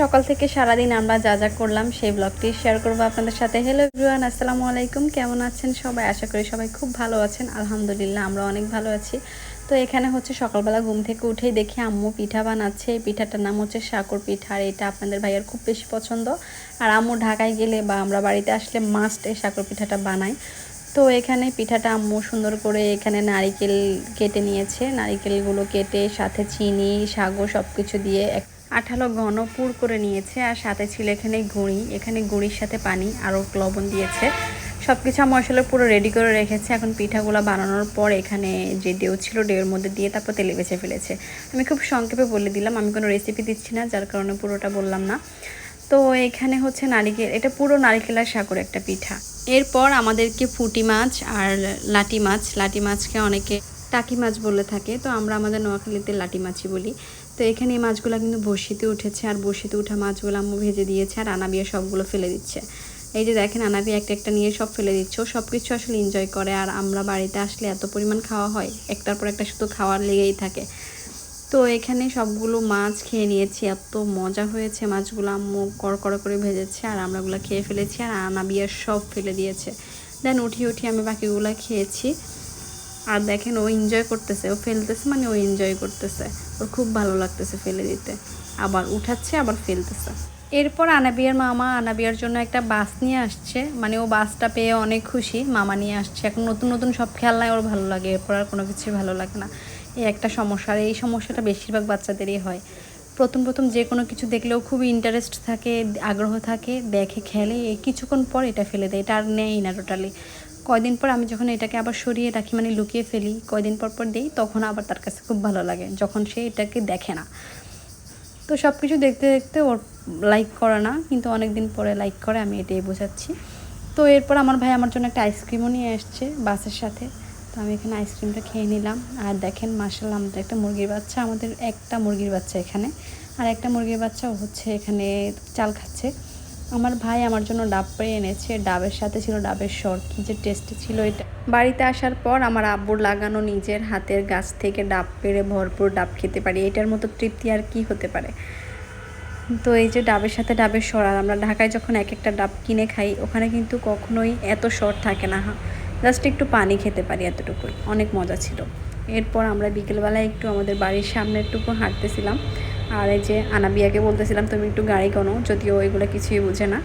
সকাল থেকে সারাদিন আমরা যা যা করলাম সেই ব্লগটি শেয়ার করব আপনাদের সাথে। হ্যালো এভরিওয়ান আসসালামু আলাইকুম। কেমন আছেন সবাই? আশা করি সবাই খুব ভালো আছেন। আলহামদুলিল্লাহ, আমরা অনেক ভালো আছি। তো এখানে হচ্ছে সকালবেলা ঘুম থেকে উঠেই দেখি আম্মু পিঠা বানাচ্ছে। এই পিঠাটার নাম হচ্ছে সাকর পিঠা আর এটা আপনাদের ভাইয়ার খুব বেশি পছন্দ। আর আম্মু ঢাকায় গেলে বা আমরা বাড়িতে আসলে মাস্ট এই সাকর পিঠাটা বানাই। তো এখানে পিঠাটা আম্মু সুন্দর করে এখানে নারিকেল কেটে নিয়েছে। নারিকেলগুলো কেটে সাথে চিনি, সাগর সব কিছু দিয়ে এক আঠালো ঘন পুর করে নিয়েছে আর সাথে ছিল এখানে গুঁড়ি, এখানে গুঁড়ির সাথে পানি আরও লবণ দিয়েছে। সব কিছু আমার আসলে পুরো রেডি করে রেখেছে। এখন পিঠাগুলো বানানোর পর এখানে যে ডেউ ছিল ডেউর মধ্যে দিয়ে তারপর তেলে বেছে ফেলেছে। আমি খুব সংক্ষেপে বলে দিলাম, আমি কোনো রেসিপি দিচ্ছি না, যার কারণে পুরোটা বললাম না। তো এখানে হচ্ছে নারিকেল, এটা পুরো নারিকেল আর সাগর একটা পিঠা। এরপর আমাদেরকে ফুটি মাছ আর লাটি মাছ। লাটি মাছকে অনেকে টাকি মাছ বলে থাকে। তো আমরা আমাদের নোয়াখালীতে লাটি মাছই বলি। তো এখানে এই মাছগুলো কিন্তু বসিতে উঠেছে আর বসিতে উঠা মাছগুলো আম্মু ভেজে দিয়েছে আর আনাবিয়া সবগুলো ফেলে দিচ্ছে। এই যে দেখেন আনাবি একটা একটা নিয়ে সব ফেলে দিচ্ছে। ও সব কিছু আসলে এনজয় করে আর আমরা বাড়িতে আসলে এত পরিমাণ খাওয়া হয়, একটার পর একটা শুধু খাওয়ার লেগেই থাকে। তো এখানে সবগুলো মাছ খেয়ে নিয়েছি, এত মজা হয়েছে মাছগুলো আম্মু কড়কড় করে ভেজেছে আর আমরাগুলো খেয়ে ফেলেছি আর আনাবিয়া সব ফেলে দিয়েছে। দেন উঠি উঠি আমি বাকিগুলো খেয়েছি। আর দেখেন ও এনজয় করতেছে, ও ফেলতেছে মানে ও এনজয় করতেছে। ওর খুব ভালো লাগতেছে ফেলে দিতে। আবার উঠাচ্ছে, আবার ফেলতেছে। এরপর আনাবিয়ার মামা আনাবিয়ার জন্য একটা বাস নিয়ে আসছে। মানে ও বাসটা পেয়ে অনেক খুশি, মামা নিয়ে আসছে। এখন নতুন নতুন সব খেলনায় ওর ভালো লাগে, এরপর আর কোনো কিছুই ভালো লাগে না। এই একটা সমস্যা, আর এই সমস্যাটা বেশিরভাগ বাচ্চাদেরই হয়। প্রথম প্রথম যে কোনো কিছু দেখলেও খুবই ইন্টারেস্ট থাকে, আগ্রহ থাকে, দেখে, খেলে কিছুক্ষণ পর এটা ফেলে দেয়, এটা আর নেই না টোটালি কয়দিন পর আমি যখন এটাকে আবার সরিয়ে রাখি মানে লুকিয়ে ফেলি, কয়দিন পর পর দিই, তখন আবার তার কাছে খুব ভালো লাগে, যখন সে এটাকে দেখে না। তো সব কিছু দেখতে দেখতে ওর লাইক করে না, কিন্তু অনেক দিন পরে লাইক করে আমি এটাই বোঝাচ্ছি। তো এরপর আমার ভাই আমার জন্য একটা আইসক্রিমও নিয়ে এসছে বাসের সাথে। তো আমি এখানে আইসক্রিমটা খেয়ে নিলাম। আর দেখেন মাসাল্লাহ আমাদের একটা মুরগির বাচ্চা, আমাদের একটা মুরগির বাচ্চা এখানে। আর একটা মুরগির বাচ্চা হচ্ছে এখানে চাল খাচ্ছে। আমার ভাই আমার জন্য ডাব পেয়ে এনেছে। ডাবের সাথে ছিল ডাবের সর কী যে টেস্টি ছিল এটা। বাড়িতে আসার পর আমার আব্বুর লাগানো নিজের হাতের গাছ থেকে ডাব পেড়ে ভরপুর ডাব খেতে পারি। এটার মতো তৃপ্তি আর কি হতে পারে? তো এই যে ডাবের সাথে ডাবের সর আর আমরা ঢাকায় যখন এক একটা ডাব কিনে খাই, ওখানে কিন্তু কখনোই এত সর থাকে না হ্যাঁ। জাস্ট একটু পানি খেতে পারি এতটুকুই। অনেক মজা ছিল। এরপর আমরা বিকেলবেলায় একটু আমাদের বাড়ির সামনে একটুকু হাঁটতেছিলাম। আর এই যে আনাবিয়াকে বলতেছিলাম, তুমি একটু গাড়ি কোনো, যদিও এগুলো কিছুই বুঝে না।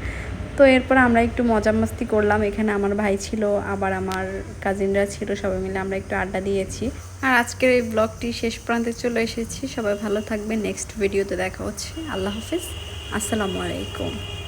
তো এরপর আমরা একটু মজা মাস্তি করলাম। এখানে আমার ভাই ছিল, আবার আমার কাজিনরা ছিল, সবাই মিলে আমরা একটু আড্ডা দিয়েছি। আর আজকের এই ব্লগটি শেষ প্রান্তে চলে এসেছি। সবাই ভালো থাকবে নেক্সট ভিডিওতে দেখা হচ্ছে। আল্লাহ হাফিজ। আসসালামু আলাইকুম।